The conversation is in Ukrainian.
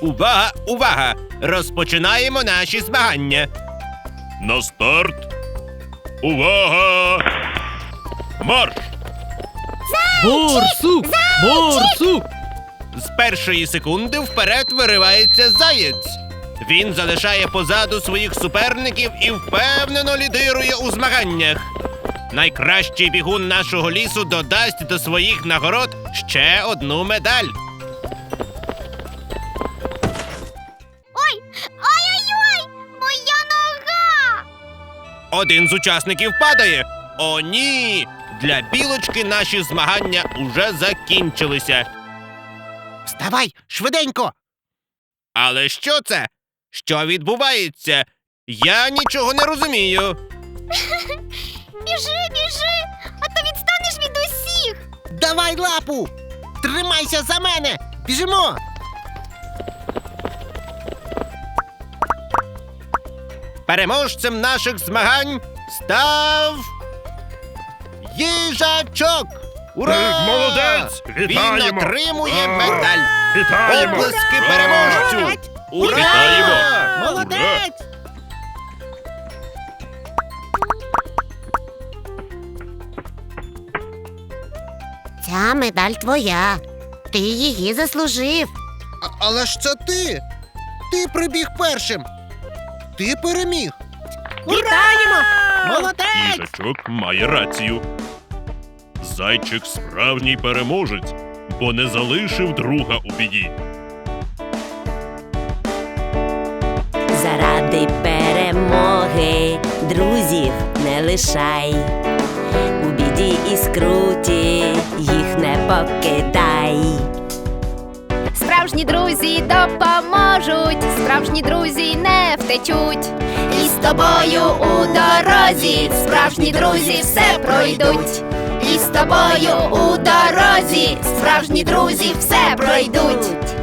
Увага, увага! Розпочинаємо наші змагання. На старт. Увага! Марш! Борсук! Борсук! З першої секунди вперед виривається заєць. Він залишає позаду своїх суперників і впевнено лідирує у змаганнях. Найкращий бігун нашого лісу додасть до своїх нагород ще одну медаль. Один з учасників падає. О, ні! Для білочки наші змагання уже закінчилися. Вставай, швиденько! Але що це? Що відбувається? Я нічого не розумію. Біжи, біжи! А то відстанеш від усіх! Давай лапу! Тримайся за мене! Біжимо! Переможцем наших змагань став їжачок. Ура! Молодець! Він отримує медаль. Вітаємо! Оплески переможцю! Ура! Вітаємо! Молодець! Ця медаль твоя. Ти її заслужив. А- але ж це ти! Ти прибіг першим! Ти переміг! Вітаємо! Молодець! Їжачок має рацію. Зайчик справжній переможець, бо не залишив друга у біді. Заради перемоги друзів не лишай. У біді і скруті їх не покидай. Справжні друзі допоможуть, справжні друзі не втечуть. І з тобою у дорозі справжні друзі все пройдуть. І з тобою у дорозі справжні друзі все пройдуть.